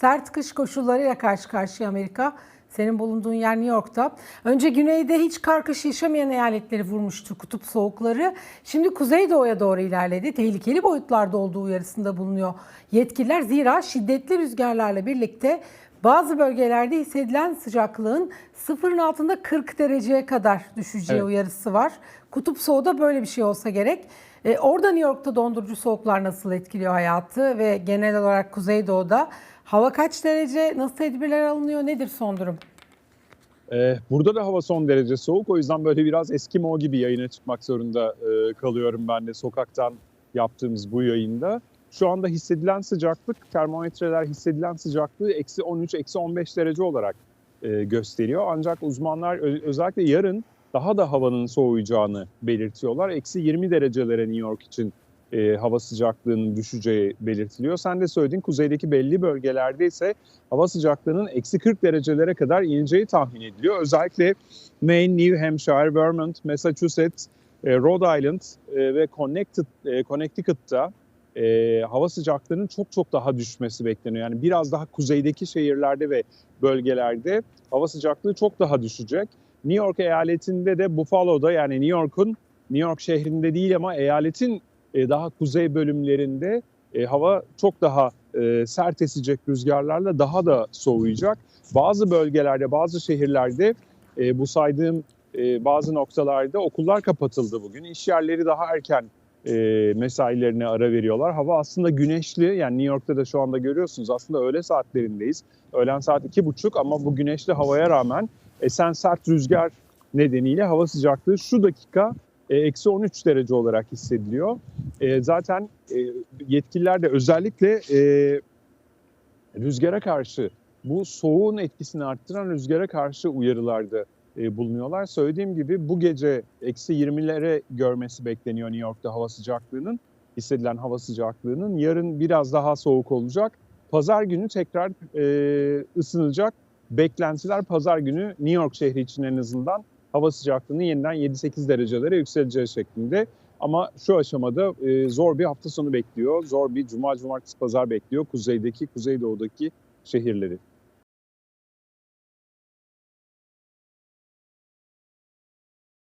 Sert kış koşullarıyla karşı karşıya Amerika. Senin bulunduğun yer New York'ta. Önce güneyde hiç kar kış yaşamayan eyaletleri vurmuştu kutup soğukları. Şimdi kuzeydoğuya doğru ilerledi. Tehlikeli boyutlarda olduğu uyarısında bulunuyor yetkililer. Zira şiddetli rüzgarlarla birlikte bazı bölgelerde hissedilen sıcaklığın sıfırın altında 40 dereceye kadar düşeceği Evet. uyarısı var. Kutup soğuğu da böyle bir şey olsa gerek. E, orada New York'ta dondurucu soğuklar nasıl etkiliyor hayatı ve genel olarak Kuzeydoğu'da hava kaç derece, nasıl tedbirler alınıyor, nedir son durum? Ee, burada da hava son derece soğuk. O yüzden böyle biraz Eskimo gibi yayına çıkmak zorunda e, kalıyorum ben de sokaktan yaptığımız bu yayında. Şu anda hissedilen sıcaklık, termometreler hissedilen sıcaklığı eksi 13, eksi 15 derece olarak e, gösteriyor. Ancak uzmanlar özellikle yarın daha da havanın soğuyacağını belirtiyorlar. Eksi 20 derecelere New York için e, hava sıcaklığının düşeceği belirtiliyor. Sen de söyledin kuzeydeki belli bölgelerde ise hava sıcaklığının eksi 40 derecelere kadar ineceği tahmin ediliyor. Özellikle Maine, New Hampshire, Vermont, Massachusetts, e, Rhode Island e, ve Connecticut, e, Connecticut'ta e, hava sıcaklığının çok çok daha düşmesi bekleniyor. Yani biraz daha kuzeydeki şehirlerde ve bölgelerde hava sıcaklığı çok daha düşecek. New York eyaletinde de Buffalo'da yani New York'un New York şehrinde değil ama eyaletin e, daha kuzey bölümlerinde e, hava çok daha e, sert esecek rüzgarlarla daha da soğuyacak. Bazı bölgelerde, bazı şehirlerde bu saydığım bazı noktalarda okullar kapatıldı bugün. İş yerleri daha erken e, mesailerine ara veriyorlar. Hava aslında güneşli. Yani New York'ta da şu anda görüyorsunuz aslında öğle saatlerindeyiz. Öğlen saat iki buçuk ama bu güneşli havaya rağmen esen sert rüzgar nedeniyle hava sıcaklığı şu dakika eksi 13 derece olarak hissediliyor. E, zaten e, yetkililer de özellikle e, rüzgara karşı bu soğuğun etkisini arttıran rüzgara karşı uyarılarda e, bulunuyorlar. Söylediğim gibi bu gece eksi 20'lere görmesi bekleniyor New York'ta hava sıcaklığının, hissedilen hava sıcaklığının. Yarın biraz daha soğuk olacak. Pazar günü tekrar e, ısınacak. Beklentiler pazar günü New York şehri için en azından hava sıcaklığının yeniden 7-8 derecelere yükseleceği şeklinde. Ama şu aşamada e, zor bir hafta sonu bekliyor. Zor bir cuma, cumartesi, pazar bekliyor kuzeydeki, kuzeydoğudaki şehirleri.